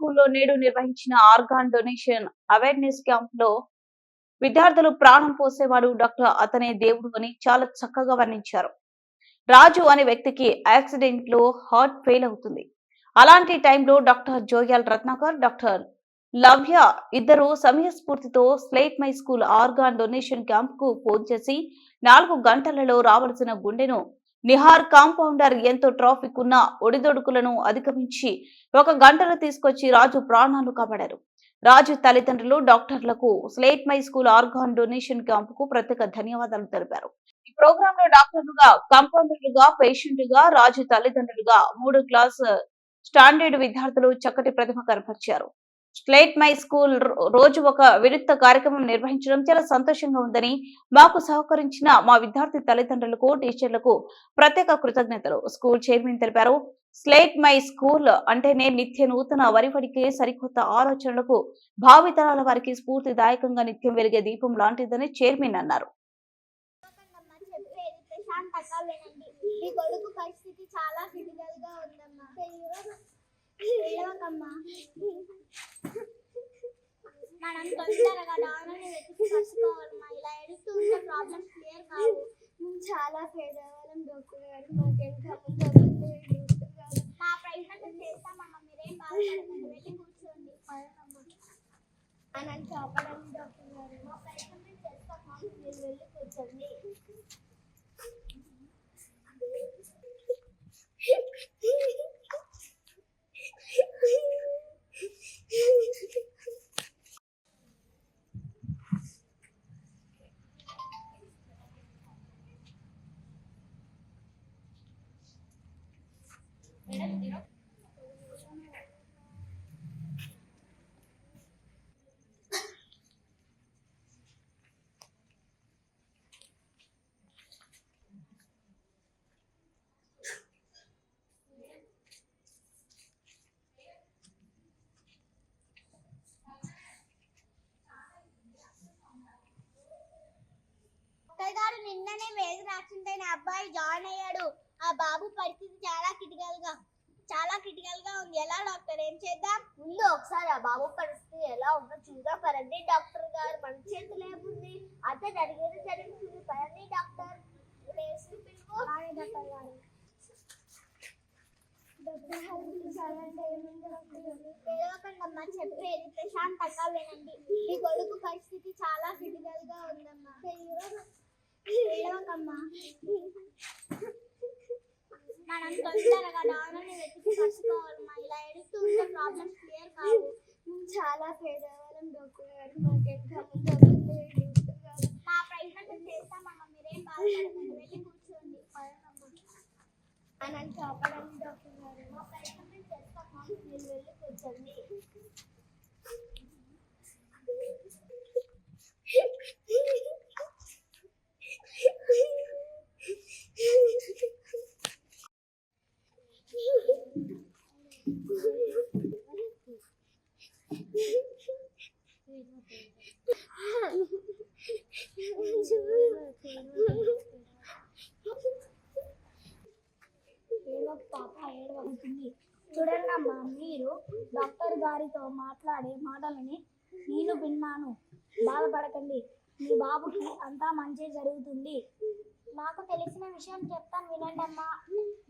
స్కూల్లో నేడు నిర్వహించిన ఆర్గాన్ డొనేషన్ అవేర్నెస్ క్యాంప్లో విద్యార్థులు ప్రాణం పోసేవాడు డాక్టర్ అతనే దేవుడు అని చాలా చక్కగా వర్ణించారు. రాజు అనే వ్యక్తికి యాక్సిడెంట్లో హార్ట్ ఫెయిల్ అవుతుంది. అలాంటి టైంలో doctor Joel Ratnakar doctor Lavya ఇద్దరు సమయస్ఫూర్తితో slate my school organ donation క్యాంప్కు phone చేసి నాలుగు గంటలలో రావాల్సిన గుండెను నిహార్ కాంపౌండర్ ఎంతో ట్రాఫిక్ ఉన్న ఒడిదొడుకులను అధిగమించి ఒక గంటలో తీసుకొచ్చి రాజు ప్రాణాలు కాపాడారు. రాజు తల్లిదండ్రులు డాక్టర్లకు slate my school organ donation క్యాంప్కు ప్రత్యేక ధన్యవాదాలు తెలిపారు. ఈ ప్రోగ్రామ్లో డాక్టర్లుగా కాంపౌండర్లుగా పేషెంట్లుగా రాజు తల్లిదండ్రులుగా మూడు క్లాస్ స్టాండర్డ్ విద్యార్థులు చక్కటి ప్రతిభ కనపరిచారు. స్లేట్ మై స్కూల్ రోజు ఒక వినూత్న కార్యక్రమం నిర్వహించడం చాలా సంతోషంగా ఉందని మాకు సహకరించిన మా విద్యార్థి తల్లిదండ్రులకు టీచర్లకు ప్రత్యేక కృతజ్ఞతలు. స్కూల్ చైర్మన్ తెలిపారు స్లేట్ మై స్కూల్ అంటేనే నిత్య నూతన వరివడికి సరికొత్త ఆలోచనలకు భావితరాల వారికి స్ఫూర్తిదాయకంగా నిత్యం వెలిగే దీపం లాంటిదని చైర్మన్ అన్నారు. మీ కొడుకు పరిస్థితి చాలా క్రిటికల్గా ఉందమ్మా. మనం తొందరగా డాక్టర్ని వెతికి పట్టుకోవాలమ్మా. ఇలా ఎడుతూ ఉంటే ప్రాబ్లమ్స్ క్లియర్ కావు. మేము చాలా పేదవాళ్ళం డాక్టర్ గారు మాకు ఇంకా ముందు మా ప్రయత్నం మేము చేస్తామమ్మా. మీరేం బాధపడకండి. వెళ్ళి కూర్చోండి. నన్ను కాపాడండి డాక్టర్ గారు మా ప్రయత్నం చేస్తామా మీరు వెళ్ళి కూర్చోండి డాక్టర్ గారు నిన్ననే వేదిక యాక్సిడెంట్ అబ్బాయి జాయిన్ అయ్యాడు. ఆ బాబు పరిస్థితి చాలా క్రిటికల్గా చాలా క్రిటికల్గా ఉంది. ఎలా డాక్టర్? ఏం చేద్దాం? ముందు ఒకసారి ఆ బాబు పరిస్థితి ఎలా ఉందో చూద్దాం పరండి డాక్టర్ గారు మన చేతులు ఏముంది అంతే జరిగేది జరుగుతుంది పరండి డాక్టర్. డాక్టర్ గారు. ఏడవకండమ్మా చెప్పేది ప్రశాంతంగా వినండి. మీ కొడుకు పరిస్థితి చాలా క్రిటికల్గా ఉందమ్మా ఏడవకమ్మా మనం తొందరగా డాక్టర్ని వెతికి పట్టుకోవాలమ్మా ఇలా ఎడుతూ ఉంటే ప్రాబ్లమ్స్ క్లియర్ కావు. మేము చాలా పేదవాళ్ళం డాక్టర్ మాకు ఇంకా ముందు మా ప్రయత్నం మేము చేస్తామమ్మా మీరేం బాధపడకండి. వెళ్ళి కూర్చోండి. నన్ను కాపాడండి డాక్టర్ గారు మా ప్రయత్నం మేము చేస్తామా మీరు వెళ్ళి కూర్చోండి. చూడండమ్మా మీరు డాక్టర్ గారితో మాట్లాడే మాటలని నేను విన్నాను. బాధపడకండి మీ బాబుకి అంతా మంచి జరుగుతుంది. నాకు తెలిసిన విషయం చెప్తాను వినండి అమ్మా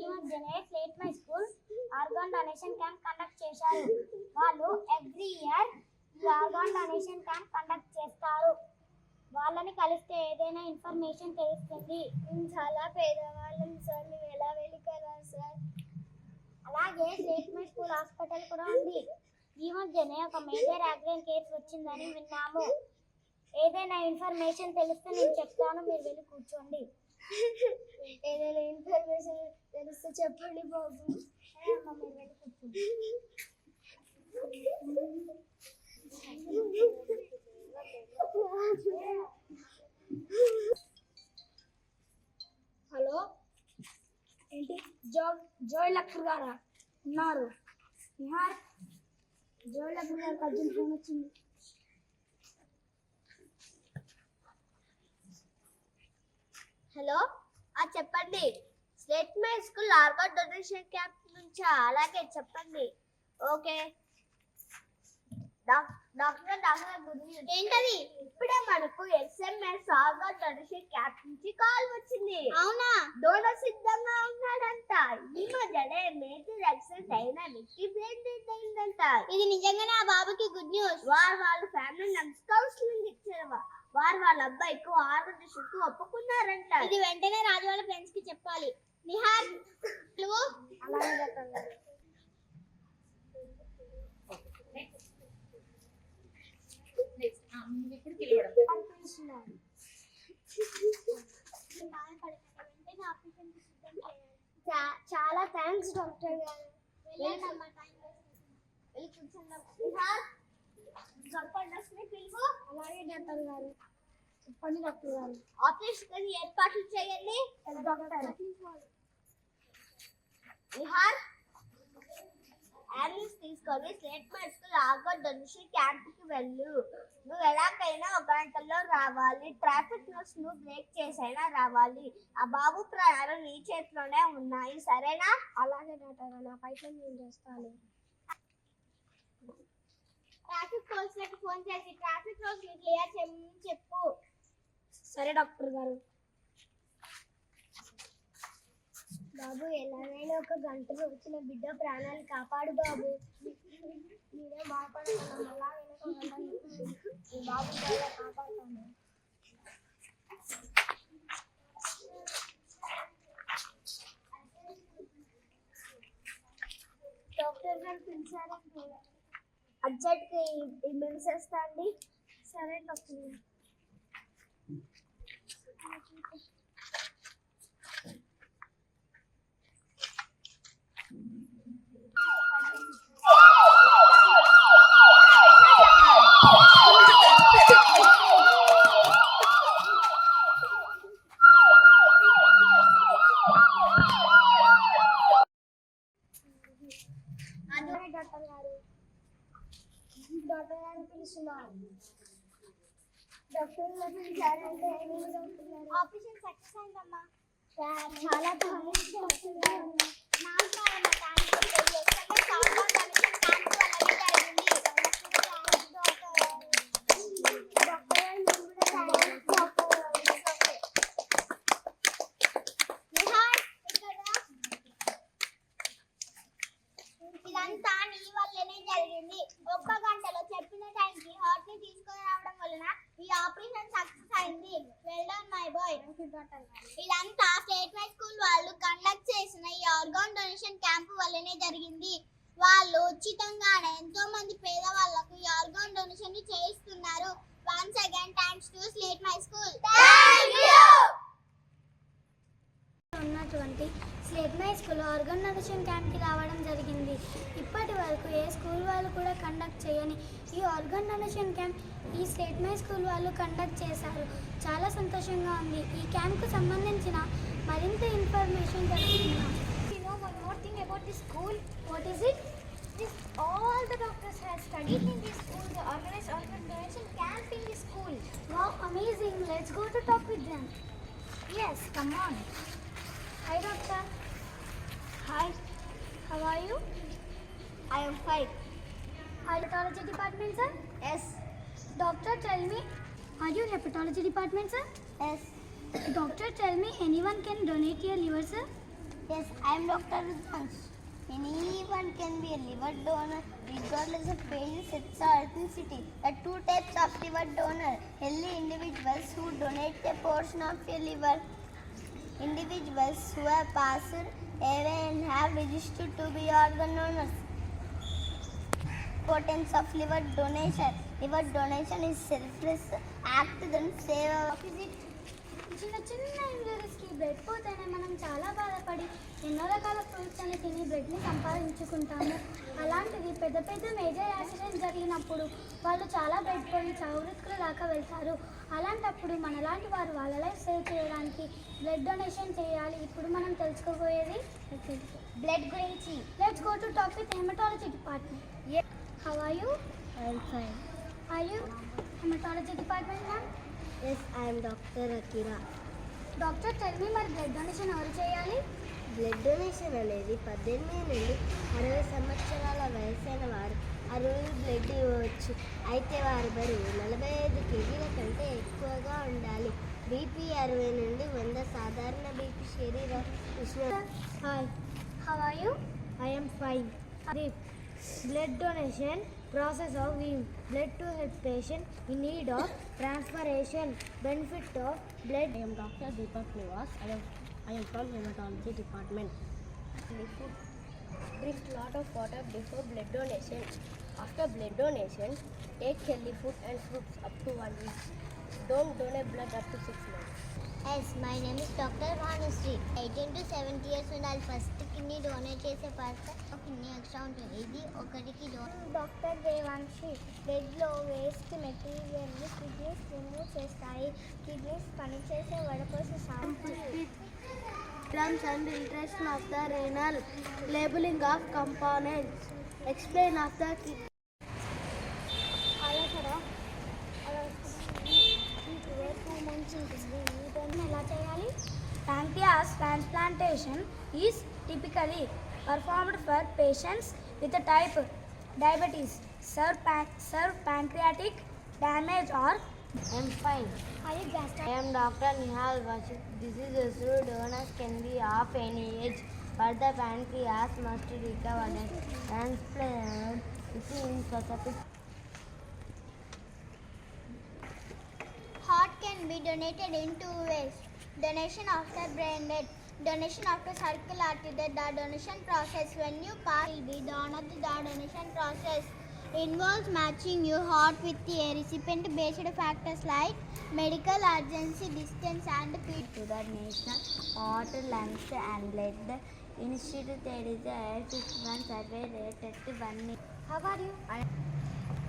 ఈ మధ్యనే slate my school organ donation camp conduct చేశారు. వాళ్ళు ఎవ్రీ ఇయర్ ఈ ఆర్గాన్ డొనేషన్ క్యాంప్ కండక్ట్ చేస్తారు. వాళ్ళని కలిస్తే ఏదైనా ఇన్ఫర్మేషన్ తెలుస్తుంది. చాలా పేదవాళ్ళం సార్ మేము ఎలా వెళ్ళగలం సార్ అలాగే స్లేట్ మై స్కూల్ హాస్పిటల్ కూడా ఉంది. ఈ మధ్యనే ఒక మేజర్ యాక్సిడెంట్ కేసు వచ్చిందని విన్నాము. ఏదైనా ఇన్ఫర్మేషన్ తెలిస్తే నేను చెప్తాను మీరు వెళ్ళి కూర్చోండి. ఏదైనా ఇన్ఫర్మేషన్ తెలిస్తే చెప్పండి బాబు. మీరు వెళ్ళి కూర్చోండి. హలో? ఏంటి? జో జోయ్ లక్కర్ గారా? ఉన్నారు. నిహార్? జోయ్ లక్కర్ గారికి అర్జెంట్ ఫోన్ వచ్చింది. హలో? ఆ చెప్పండి. State my school organ donation camp నుంచా? అలాగే చెప్పండి. ఓకే. డాక్టర్ ఏంటది? ఇప్పుడే మనకు ఎస్ఎంఎస్ ఆగా తడిసి క్యాప్ నుంచి కాల్ వచ్చింది. అవునా? డోనర్ సిద్ధంగా ఉన్నాడంట. ఈ మధ్యనే మేజర్ యాక్సిడెంట్ అయిన వ్యక్తి బ్రెయిన్ డెడ్ అయిందంట ఇది నిజంగానే ఆ బాబుకి గుడ్ న్యూస్ వారు వాళ్ళ ఫ్యామిలీ మెంబర్స్ కౌన్సిలింగ్ ఇచ్చారు. వారు వాళ్ళ అబ్బాయికి ఆర్గనైజేషన్కు ఒప్పుకున్నారంట. ఇది వెంటనే రాజు వాళ్ళ ఫ్రెండ్స్కి చెప్పాలి. నిహార్ నువ్వు? అలాగే ఇప్పుడు పిలవడం? చా- చాలా థ్యాంక్స్ డాక్టర్ గారు. అలాగే డాక్టర్ గారు. చెప్పండి డాక్టర్ గారు. ఆపరేషన్ ఏర్పాట్లు చేయండి. డాక్టర్. నిహార్ తీసుకొని స్లేట్ మైస్కుల్ ఆగో డొనేషన్ క్యాంప్కి వెళ్ళు. నువ్వు ఎలాగైనా ఒక గంటలో రావాలి. ట్రాఫిక్ రూల్స్ నువ్వు బ్రేక్ చేసైనా రావాలి. ఆ బాబు ప్రాణాలు నీ చేతిలోనే ఉన్నాయి. సరేనా? అలాగే డాక్టర్ నా పైసలు నేను చేస్తాను ట్రాఫిక్ పోలీసులకు ఫోన్ చేసి ట్రాఫిక్ రూల్స్ క్లియర్ చేయమని చెప్పు. సరే డాక్టర్ గారు. బాబు ఎలాగైనా ఒక గంటలో వచ్చిన బిడ్డ ప్రాణాలు కాపాడు బాబు. మీరే బాధపడతాను అలాగైనా బాబు చాలా కాపాడుతాను డాక్టర్ గారు పిలిచారంటే అర్జెంట్గా ఇమెయిల్స్ వేస్తా అండి. సరే డాక్టర్ గారు అదే డాక్టర్ గారు డాక్టర్ గారు పిలుస్తున్నారు డాక్టర్ గారు పిలిచారంటే ఏమేమి డాక్టర్ గారు ఆపరేషన్ సక్సెస్ అయిందమ్మా చాలా థ్యాంక్స్ డాక్టర్ గారు నాకు కాదమ్మా థ్యాంక్స్ ఎస్ఎంఎస్ సాల్వర్ కమిషన్ క్యాంప్ వల్లనే జరిగింది డాక్టర్ గారు డాక్టర్ గారు మీకు కూడా థ్యాంక్స్ డాక్టర్ గారు నిహార్ ఇక్కడ రా. ఇదంతా నీ వల్లనే జరిగింది ఒక్క గంటలో చెప్పిన టైంకి హార్ట్ని తీసుకొని రావడం వలన ఈ ఆపరేషన్ సక్సెస్ అయింది వెల్ డన్ మై బాయ్ ఇదంతా స్టేట్ వై స్కూల్ వాళ్ళు కండక్ట్ చేసిన ఈ ఆర్గాన్ డొనేషన్ క్యాంప్ వల్లనే జరిగింది వాళ్ళు ఉచితంగానే ఎంతో మంది పేదవాళ్ళకు ఈ ఆర్గాన్ డొనేషన్ని చేయిస్తున్నారు once again thanks to slate my school ఉన్నటువంటి స్లేట్ మై స్కూల్ ఆపరేషన్ క్యాంప్కి రావడం జరిగింది. ఇప్పటి వరకు ఏ స్కూల్ వాళ్ళు కూడా కండక్ట్ చేయని ఈ ఆర్గనైజేషన్ క్యాంప్ ఈ స్టేట్ మై స్కూల్ వాళ్ళు కండక్ట్ చేశారు. చాలా సంతోషంగా ఉంది. ఈ క్యాంప్కు సంబంధించిన మరింత information thing about the school what is it this all the doctors have studied in the school organise organisation camp in the school wow amazing let's go to talk with them yes come on. Hi doctor. Hi. How are you? I am fine. Are you hepatology department, sir? Yes. Doctor, tell me, are you hepatology department, sir? Yes. Doctor, tell me, anyone can donate your liver, sir? Yes, I am Dr. Rudvansh. Anyone can be a liver donor regardless of age, sex or ethnicity. There are two types of liver donor. Healthy individuals who donate a portion of your liver. Individuals who have passed even have registered to be organ donors. Importance of liver donation. Liver donation is selfless act that save a చిన్న చిన్న ఇంజరీస్కి blood పోతేనే మనం చాలా బాధపడి ఎన్నో రకాల fruits అని తిని బ్లడ్ని సంపాదించుకుంటాము అలాంటిది పెద్ద పెద్ద మేజర్ యాక్సిడెంట్ జరిగినప్పుడు వాళ్ళు చాలా బ్లడ్ పోయి చావురుతుల దాకా వెళ్తారు అలాంటప్పుడు మనలాంటి వారు వాళ్ళ లైఫ్ సేవ్ చేయడానికి బ్లడ్ డొనేషన్ చేయాలి. ఇప్పుడు మనం తెలుసుకోబోయేది బ్లడ్ గురించి. Let's go to talk with haematology department how are you fine. Are you haematology department ma'am I am Dr. Akira. Doctor tell me మరి బ్లడ్ డొనేషన్ ఎవరు చేయాలి? బ్లడ్ డొనేషన్ అనేది పద్దెనిమిది నుండి అరవై సంవత్సరాల వయసైన వారు అరవై బ్లడ్ ఇవ్వవచ్చు అయితే వారి బరువు నలభై ఐదు బీపీ అరవై నుండి వంద సాధారణ బీపీ శరీర ఉష్ణ hi how are you I am fine అది blood donation process of giving blood to help patient in need of transfusion benefit of blood I am Dr. Deepak Nivas. I am, I am from hematology department. Drink lot of water before blood donation. After blood donation, take healthy food and fruits up to one week. Don't donate blood up to six months. Yes my name is doctor Bhanushree eighteen to seventy years ఉండాలి first kidney donate చేసే person kidney extra ఉంటుంది ఇది ఒకటికి doctor Devanshi బ్లడ్లో waste మెటీరియల్ని kidneys remove చేస్తాయి. Kidneys పనిచేసే వడపోసే Terms and interest of the renal, labeling of components, explain of the is typically performed for patients with a type diabetes, serve, pan serve pancreatic damage or I'm fine. Are you gastric? I am Dr. Nihal Vashik. This is Usru donors can be of any age, but the pancreas must recover and transplant within specific. Heart can be donated in two ways. Donation after brain death Donation after circle artery death. The donation process when you pass will be done at the donation process. Involves matching your heart with the recipient based factors like medical urgency, distance and speed. to the National Heart, Lungs and Blood Institute. There is a six-month survey rate at one. How are you? I,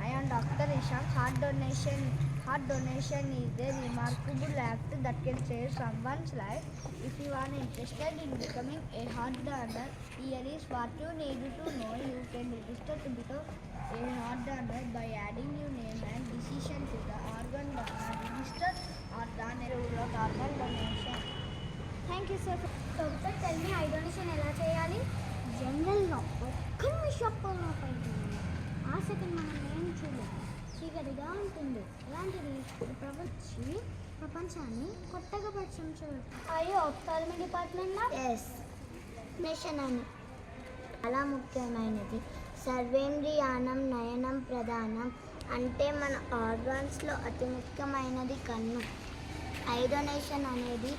I am Dr. Ishan. Heart donation. Heart donation is a remarkable act that can save someone's life. If you are interested in becoming a heart donor, here is what you need to know. You can register to become a heart donor by adding your name and decision to the organ donor register or the rule of organ donation. Thank you sir doctor tell me I donation ఎలా చేయాలి జనరల్గా ఒక్క నిమిషంలో పడుతుంది ఆ second మనం ఏం చూడలేదు చీకటిగా ఉంటుంది అలాంటిది ప్రపంచి ప్రపంచాన్ని కొత్తగా పరిచయం చేయడం. అయ్యో ఆప్థాలమీ డిపార్ట్మెంట్? ఎస్ మిషన్ అని. చాలా ముఖ్యమైనది. సర్వేంద్రియానం నయనం ప్రధానం అంటే మన ఆర్గాన్స్లో అతి ముఖ్యమైనది కన్ను. ఐ డొనేషన్ అనేది